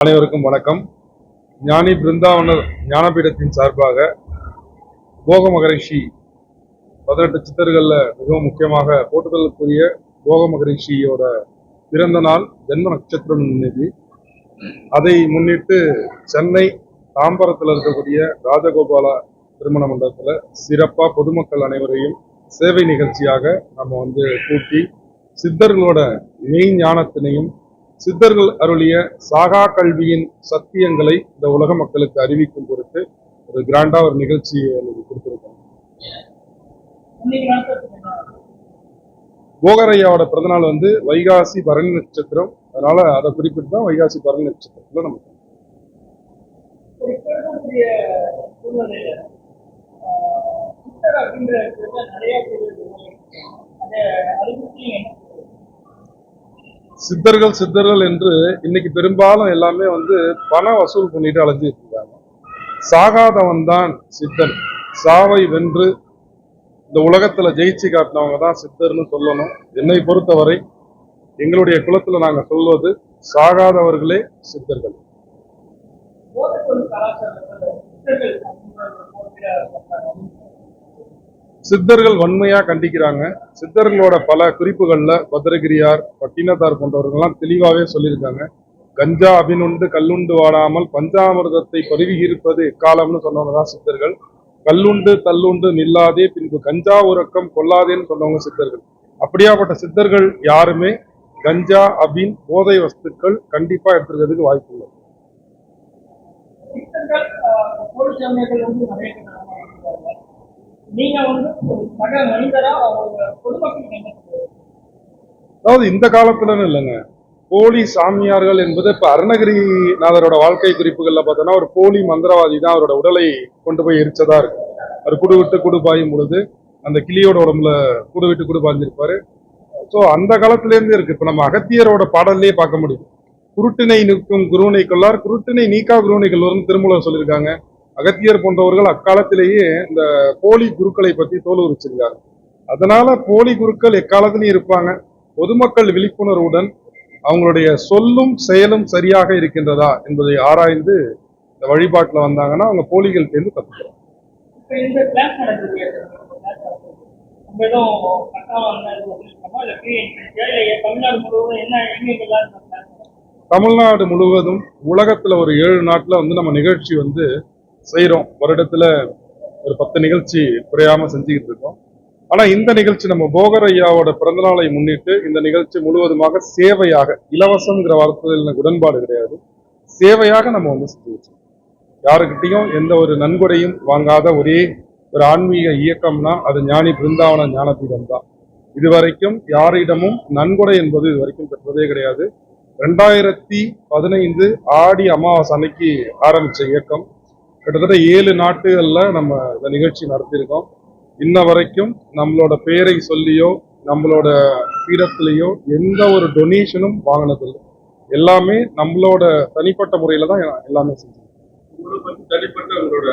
அனைவருக்கும் வணக்கம். ஞானி பிருந்தாவனர் ஞானபீடத்தின் சார்பாக போக மகரிஷி பதினெட்டு சித்தர்கள்ல மிகவும் முக்கியமாக போட்டுதலுக்குரிய போக மகரிஷியோட பிறந்த நாள் ஜென்ம நட்சத்திரம் நிதி அதை முன்னிட்டு சென்னை தாம்பரத்தில் இருக்கக்கூடிய ராஜகோபாலா திருமண மண்டபத்தில் சிறப்பாக பொதுமக்கள் அனைவரையும் சேவை நிகழ்ச்சியாக நம்ம வந்து கூட்டி சித்தர்களோட மெய் ஞானத்தினையும் சித்தர்கள் அருளிய சாகா கல்வியின் சத்தியங்களை இந்த உலக மக்களுக்கு அறிவிக்கும் பொருட்டு ஒரு கிராண்டா ஒரு நிகழ்ச்சியை எனக்கு கொடுத்துருக்கோம் போகரையாவோட பிறந்தநாள் வந்து வைகாசி பரணி நட்சத்திரம். அதனால அதை குறிப்பிட்டு தான் வைகாசி பரணி நட்சத்திரத்துல நமக்கு நிறைய சித்தர்கள் சித்தர்கள் என்று இன்னைக்கு பெரும்பாலும் எல்லாமே வந்து பணம் வசூல் பண்ணிட்டு அலைஞ்சிட்டு இருக்காங்க. சாகாதவன் தான் சித்தன். சாவை வென்று இந்த உலகத்துல ஜெயிச்சு காட்டினவங்க தான் சித்தர்னு சொல்லணும். என்னை பொறுத்தவரை எங்களுடைய குலத்துல நாங்க சொல்வது சாகாதவர்களே சித்தர்கள். கலாச்சாரத்தில் சித்தர்கள் சித்தர்கள் வன்மையா கண்டிக்கிறாங்க. சித்தர்களோட பல குறிப்புகள்ல பத்ரகிரியார் பட்டினத்தார் போன்றவர்கள்லாம் தெளிவாவே சொல்லியிருக்காங்க. கஞ்சா அபினுண்டு கல்லுண்டு வாடாமல் பஞ்சாமிர்தத்தை பருகியிருப்பது எக்காலம்னு சொன்னவங்க தான் சித்தர்கள். கல்லுண்டு தள்ளுண்டு நில்லாதே பின்பு கஞ்சா உறக்கம் கொள்ளாதேன்னு சொன்னவங்க சித்தர்கள். அப்படியாப்பட்ட சித்தர்கள் யாருமே கஞ்சா அபின் போதை வஸ்துக்கள் கண்டிப்பா எடுத்துக்கிறதுக்கு வாய்ப்பு இல்லை. சித்தர்கள் நீங்க வந்து ஒரு சக மனிதரா அவங்க பொதுமக்களுக்கு என்ன அதாவது இந்த காலத்துலன்னு இல்லைங்க. போலி சாமியார்கள் என்பது இப்ப அருணகிரிநாதரோட வாழ்க்கை குறிப்புகள்ல பார்த்தோன்னா ஒரு போலி மந்திரவாதி தான் அவரோட உடலை கொண்டு போய் எரிச்சதா இருக்கு. அவர் குடு விட்டு குடு பாயும் பொழுது அந்த கிளியோட உடம்புல குடு விட்டு குடு பாய்ஞ்சிருப்பாரு ஸோ அந்த காலத்திலேருந்து இருக்கு. இப்போ நம்ம அகத்தியரோட பாடல்லே பார்க்க முடியும். குருட்டினை நிற்கும் குருவினை கொள்ளார் குருட்டினை நீக்கா குருவினை கொள்வார்னு திருமூலம் சொல்லியிருக்காங்க. அகத்தியர் போன்றவர்கள் அக்காலத்திலேயே இந்த போலி குருக்களை பத்தி தோல் உரிச்சிருக்காங்க. அதனால போலி குருக்கள் எக்காலத்திலையும் இருப்பாங்க. பொதுமக்கள் விழிப்புணர்வுடன் அவங்களுடைய சொல்லும் செயலும் சரியாக இருக்கின்றதா என்பதை ஆராய்ந்து இந்த வழிபாட்டுல வந்தாங்கன்னா அவங்க போலிகள் தேர்ந்து தப்பிக்கிறோம்? தமிழ்நாடு முழுவதும் உலகத்துல ஒரு ஏழு நாட்டுல வந்து நம்ம நிகழ்ச்சி வந்து செய்கிறோம் வருடத்துல ஒரு பத்து நிகழ்ச்சி குறையாம செஞ்சுக்கிட்டு இருக்கோம். ஆனா இந்த நிகழ்ச்சி நம்ம போகர் ஐயாவோட பிறந்தநாளை முன்னிட்டு இந்த நிகழ்ச்சி முழுவதுமாக சேவையாக இலவசம்ங்கிற வார்த்தையில் உடன்பாடு கிடையாது. சேவையாக நம்ம வந்து செஞ்சு யாருக்கிட்டையும் எந்த ஒரு நன்கொடையும் வாங்காத ஒரே ஒரு ஆன்மீக இயக்கம்னா அது ஞானி பிருந்தாவன ஞானபீடம் தான். இதுவரைக்கும் யாரிடமும் நன்கொடை என்பது இதுவரைக்கும் பெற்றதே கிடையாது. ரெண்டாயிரத்தி பதினைந்து ஆடி அமாவாசை அன்னைக்கு ஆரம்பிச்ச இயக்கம். கிட்டத்தட்ட ஏழு நாட்டுகள்ல நம்ம இந்த நிகழ்ச்சி நடத்தியிருக்கோம். இன்ன வரைக்கும் நம்மளோட பெயரை சொல்லியோ நம்மளோட பீடத்திலேயோ எந்த ஒரு டொனேஷனும் வாங்கினதில்லை. எல்லாமே நம்மளோட தனிப்பட்ட முறையில தான் எல்லாமே செஞ்சோம். தனிப்பட்ட உங்களோட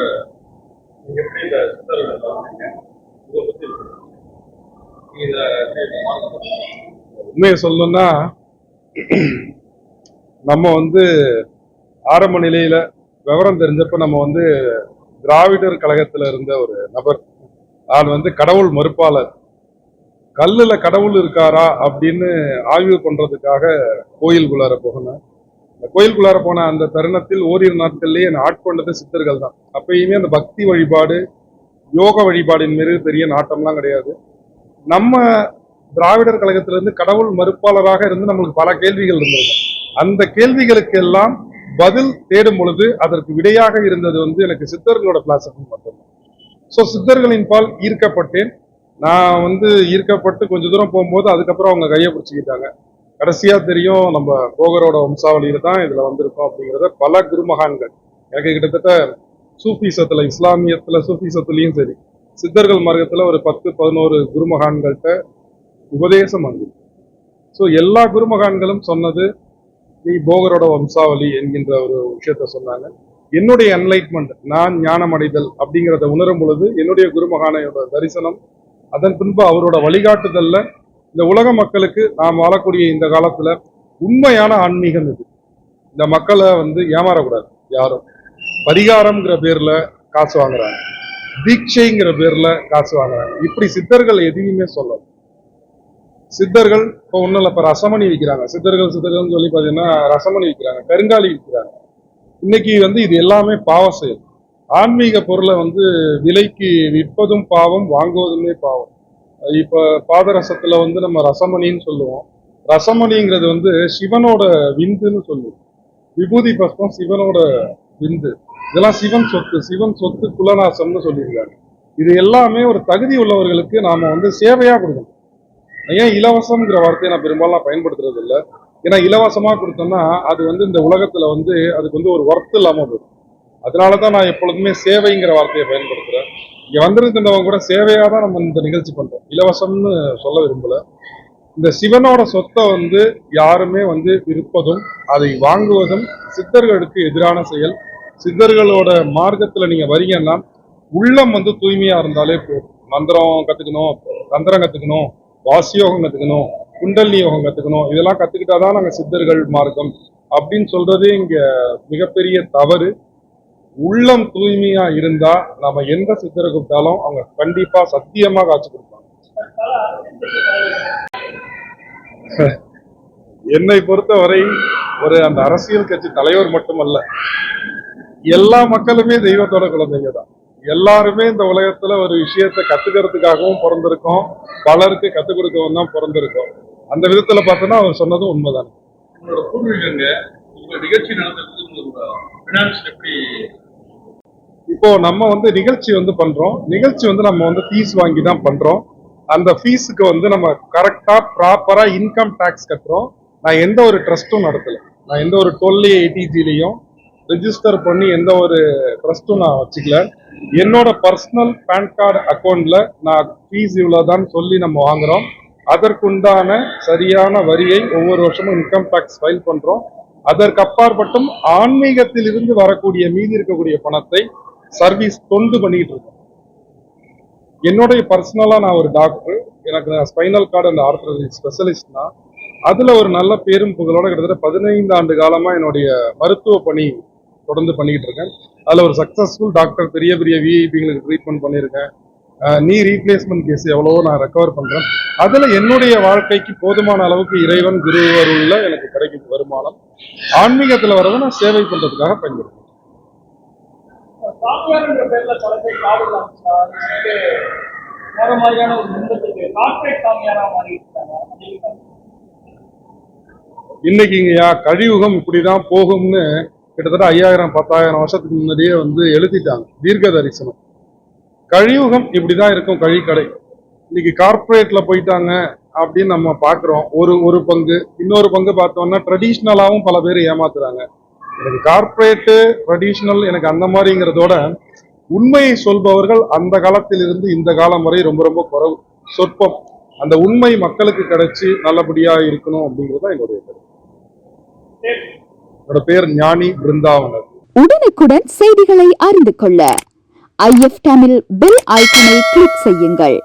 உண்மையை சொல்லணும்னா நம்ம வந்து ஆரம்ப நிலையில விவரம் தெரிஞ்சப்ப நம்ம வந்து திராவிடர் கழகத்துல இருந்த ஒரு நபர். நான் வந்து கடவுள் மறுப்பாளர். கல்லுல கடவுள் இருக்காரா அப்படின்னு ஆய்வு பண்றதுக்காக கோயிலுக்குள்ளார போகணும். இந்த கோயிலுக்குள்ளார போன அந்த தருணத்தில் ஓரிரு நாட்கள்லேயே என்னை ஆட்கொண்டது சித்தர்கள் தான். அப்பயுமே அந்த பக்தி வழிபாடு யோக வழிபாடின் மீது பெரிய நாட்டம்லாம் கிடையாது. நம்ம திராவிடர் கழகத்திலிருந்து கடவுள் மறுப்பாளராக இருந்து நம்மளுக்கு பல கேள்விகள் இருந்திருக்கும். அந்த கேள்விகளுக்கெல்லாம் பதில் தேடும் பொழுது அதற்கு விடையாக இருந்தது வந்து எனக்கு சித்தர்களோட பிளாசபி மட்டும்தான். ஸோ சித்தர்களின் பால் ஈர்க்கப்பட்டேன். நான் வந்து ஈர்க்கப்பட்டு கொஞ்ச தூரம் போகும்போது அதுக்கப்புறம் அவங்க கையை பிடிச்சிக்கிட்டாங்க. கடைசியாக தெரியும் நம்ம போகரோட வம்சாவளியில தான் இதில் வந்திருக்கோம் அப்படிங்கிறத பல குருமகான்கள் எனக்கு கிட்டத்தட்ட சூஃபிசத்துல இஸ்லாமியத்தில் சூஃபிசத்துலயும் சரி சித்தர்கள் மார்க்கத்தில் ஒரு பத்து பதினோரு குருமகான்கள்கிட்ட உபதேசம் வந்து ஸோ எல்லா குருமகான்களும் சொன்னது போகரோட வம்சாவளி என்கின்ற ஒரு விஷயத்த சொன்னாங்க. என்னுடைய என்லைட்மெண்ட் நான் ஞானம் அடைதல் அப்படிங்கிறத உணரும் பொழுது என்னுடைய குருமகானையோட தரிசனம் அதன் பின்பு அவரோட வழிகாட்டுதல்ல இந்த உலக மக்களுக்கு நாம் வாழக்கூடிய இந்த காலத்துல உண்மையான ஆன்மீகம் இது. இந்த மக்களை வந்து ஏமாறக்கூடாது யாரும். பரிகாரம்ங்கிற பேர்ல காசு வாங்குறாங்க. தீட்சைங்கிற பேர்ல காசு வாங்குறாங்க. இப்படி சித்தர்கள் எதையுமே சொல்லலாம் சித்தர்கள் இப்போ ஒன்றும் இல்லை இப்போ ரசமணி விற்கிறாங்க சித்தர்கள் சித்தர்கள்னு சொல்லி பார்த்தீங்கன்னா ரசமணி விற்கிறாங்க கருங்காலி விற்கிறாங்க இன்னைக்கு வந்து இது எல்லாமே பாவ செயல். ஆன்மீக பொருளை வந்து விலைக்கு விற்பதும் பாவம் வாங்குவதுமே பாவம். இப்போ பாதரசத்தில் வந்து நம்ம ரசமணின்னு சொல்லுவோம். ரசமணிங்கிறது வந்து சிவனோட விந்துன்னு சொல்லுவோம். விபூதி பஸ்பம் சிவனோட விந்து. இதெல்லாம் சிவன் சொத்து சிவன் சொத்து குலநாசம்னு சொல்லியிருக்காங்க. இது எல்லாமே ஒரு தகுதி உள்ளவர்களுக்கு நாம வந்து சேவையா கொடுக்கணும். ஏன் இலவசம்ங்கிற வார்த்தையை நான் பெரும்பாலும் பயன்படுத்துறது இல்லை ஏன்னா இலவசமா கொடுத்தோம்னா அது வந்து இந்த உலகத்துல வந்து அதுக்கு வந்து ஒரு ஒர்த் இல்லாம போயிடும். அதனால தான் நான் எப்பொழுதுமே சேவைங்கிற வார்த்தையை பயன்படுத்துறேன். இங்க வந்திருக்கின்றவங்க கூட சேவையா தான் நம்ம இந்த நிகழ்ச்சி பண்றோம். இலவசம்னு சொல்ல விரும்பல. இந்த சிவனோட சொத்தை வந்து யாருமே வந்து விற்பதும் அதை வாங்குவதும் சித்தர்களுக்கு எதிரான செயல். சித்தர்களோட மார்க்கத்துல நீங்க வரீங்கன்னா உள்ளம் வந்து தூய்மையா இருந்தாலே போதும். மந்திரம் கத்துக்கணும் தந்திரம் வாசி யோகம் கத்துக்கணும் குண்டல் யோகம் கத்துக்கணும் இதெல்லாம் கத்துக்கிட்டாதான் நாங்க சித்தர்கள் மார்க்கம். அப்படின்னு சொல்றதே இங்க மிகப்பெரிய தவறு. உள்ளம் தூய்மையா இருந்தா நம்ம எந்த சித்தரை கூப்பிட்டாலும் அவங்க கண்டிப்பா சத்தியமா காட்சி கொடுப்பாங்க. என்னை பொறுத்தவரை ஒரு அந்த அரசியல் கட்சி தலைவர் மட்டுமல்ல எல்லா மக்களுமே தெய்வத்தோட குழந்தைங்க தான். எல்லாருமே இந்த உலகத்துல ஒரு விஷயத்தை கத்துக்கிறதுக்காகவும் பிறந்திருக்கோம். பலருக்கு கத்துக் கொடுக்கவும் தான் பிறந்திருக்கோம். அந்த விதத்துல பார்த்தோன்னா அவர் சொன்னதும் உண்மைதான். உங்களோட பூர்வீகங்க உங்க நிகழ்ச்சி பினான்ஸ் எப்படி? இப்போ நம்ம வந்து நிகழ்ச்சி வந்து பண்றோம். நிகழ்ச்சி வந்து நம்ம வந்து ஃபீஸ் வாங்கி தான் பண்றோம். அந்த ஃபீஸுக்கு வந்து நம்ம கரெக்டா ப்ராப்பரா இன்கம் டேக்ஸ் கட்டுறோம். நான் எந்த ஒரு ட்ரஸ்ட்டும் நடத்தல. நான் எந்த ஒரு டுவெல் ஏடிஜிலையும் ரெஜிஸ்டர் பண்ணி எந்த ஒரு ட்ரஸ்ட்டும் நான் வச்சுக்கல. என்னோட பர்சனல் பேன் கார்டு அக்கௌண்ட்ல நான் ஃபீஸ் இவ்வளோதான் சொல்லி நம்ம வாங்குறோம். அதற்குண்டான சரியான வரியை ஒவ்வொரு வருஷமும் இன்கம் டேக்ஸ் ஃபைல் பண்றோம். அதற்கு அப்பாற்பட்டும் ஆன்மீகத்திலிருந்து வரக்கூடிய மீதி இருக்கக்கூடிய பணத்தை சர்வீஸ் தொண்டு பண்ணிக்கிட்டு இருக்கோம். என்னுடைய பர்சனலா நான் ஒரு டாக்டர் எனக்கு ஸ்பைனல் கார்டு அண்ட் ஸ்பெஷலிஸ்ட் ஸ்பெஷலிஸ்ட்னா அதுல ஒரு நல்ல பேரும் புகழோட கிட்டத்தட்ட பதினைந்து ஆண்டு காலமா என்னுடைய மருத்துவ பணி தொடர்ந்து பண்ணிக்கிட்டு இருக்கேன். அதுல ஒரு சக்சஸ்ஃபுல் டாக்டர் பெரிய பெரிய விஐபிங்களுக்கு ட்ரீட்மெண்ட் பண்ணியிருக்கேன். நீ ரீப்ளேஸ்மெண்ட் கேஸ் எவ்வளவோ நான் ரெக்கவர் பண்றேன். அதுல என்னுடைய வாழ்க்கைக்கு போதுமான அளவுக்கு இறைவன் குரு அருள்ல எனக்கு கிடைக்கும் வருமானம். ஆன்மீகத்துல வரதை நான் சேவை மாறி இருக்காங்க. அதிக இன்னைக்குங்கய்யா கழியுகம் இப்படிதான் போகும்னு கிட்டத்தட்ட ஐயாயிரம் பத்தாயிரம் வருஷத்துக்கு முன்னாடியே வந்து எழுதிட்டாங்க. தீர்க்க தரிசனம் கழியுகம் இப்படிதான் இருக்கும் கழிக்கடை. இன்னைக்கு கார்ப்பரேட்ல போயிட்டாங்க அப்படின்னு நம்ம பாக்குறோம் ஒரு ஒரு பங்கு இன்னொரு பங்கு பார்த்தோம்னா ட்ரெடிஷ்னலாவும் பல பேர் ஏமாத்துறாங்க. எனக்கு கார்ப்பரேட்டு ட்ரெடிஷ்னல் எனக்கு அந்த மாதிரிங்கிறதோட உண்மையை சொல்பவர்கள் அந்த காலத்திலிருந்து இந்த காலம் வரை ரொம்ப ரொம்ப குறைவு சொற்பம். அந்த உண்மை மக்களுக்கு கிடைச்சி நல்லபடியா இருக்கணும் அப்படிங்கிறது தான் என்னுடைய கருத்து. என்னோட பேர் ஞானி பிருந்தாவனர். உடனுக்குடன் செய்திகளை அறிந்து கொள்ள. ஐஎஃப் தமிழ் பெல் ஐக்கனை கிளிக் செய்யுங்கள்.